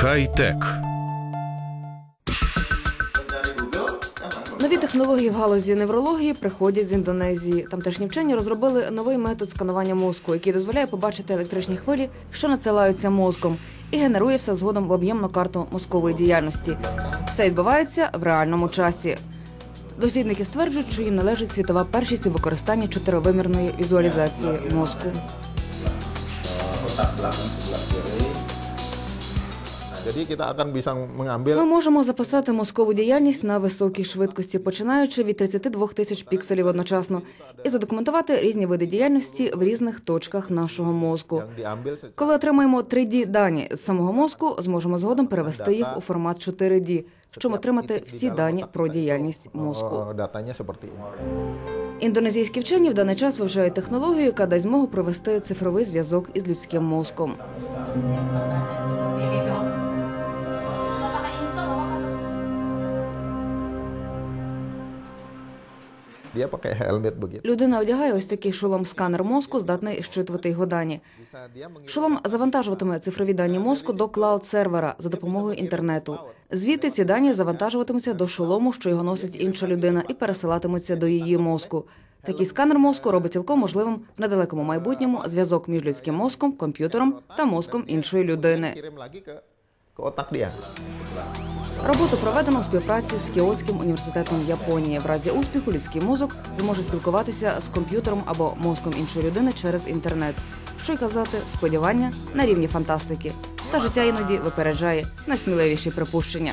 Хай-тек. Нові технології в галузі неврології приходять з Індонезії. Тамтешні вчені розробили новий метод сканування мозку, який дозволяє побачити електричні хвилі, що надсилаються мозком, і генерує все згодом в об'ємну карту мозкової діяльності. Все відбувається в реальному часі. Дослідники стверджують, що їм належить світова першість у використанні чотиривимірної візуалізації мозку. Jadi kita akan bisa mengambil Ми можемо записати мозкову діяльність на високій швидкості, починаючи від 32 тисяч пікселів одночасно, і задокументувати різні види діяльності в різних точках нашого мозку. Коли отримаємо 3D дані з самого мозку, зможемо згодом перевести їх у формат 4D, щоб отримати всі дані про діяльність мозку. eh, datanya. Індонезійські вчені в даний час вивчають технологію, яка дасть змогу провести цифровий зв'язок із людським мозком. Dia pakai helmet begitu. Людина одягає ось такий шолом-сканер мозку, здатний щитувати його дані. Шолом завантажуватиме цифрові дані мозку до клауд-сервера за допомогою інтернету. Звідти ці дані завантажуватимуться до шолому, що його носить інша людина, і пересилатимуться до її мозку. Такий сканер мозку робить цілком можливим в недалекому майбутньому зв'язок між людським мозком, комп'ютером та мозком іншої людини. Роботу проведено в співпраці з Кіотським університетом Японії. В разі успіху людський мозок зможе спілкуватися з комп'ютером або мозком іншої людини через інтернет. Що й казати, сподівання на рівні фантастики. Та життя іноді випереджає найсміливіші припущення.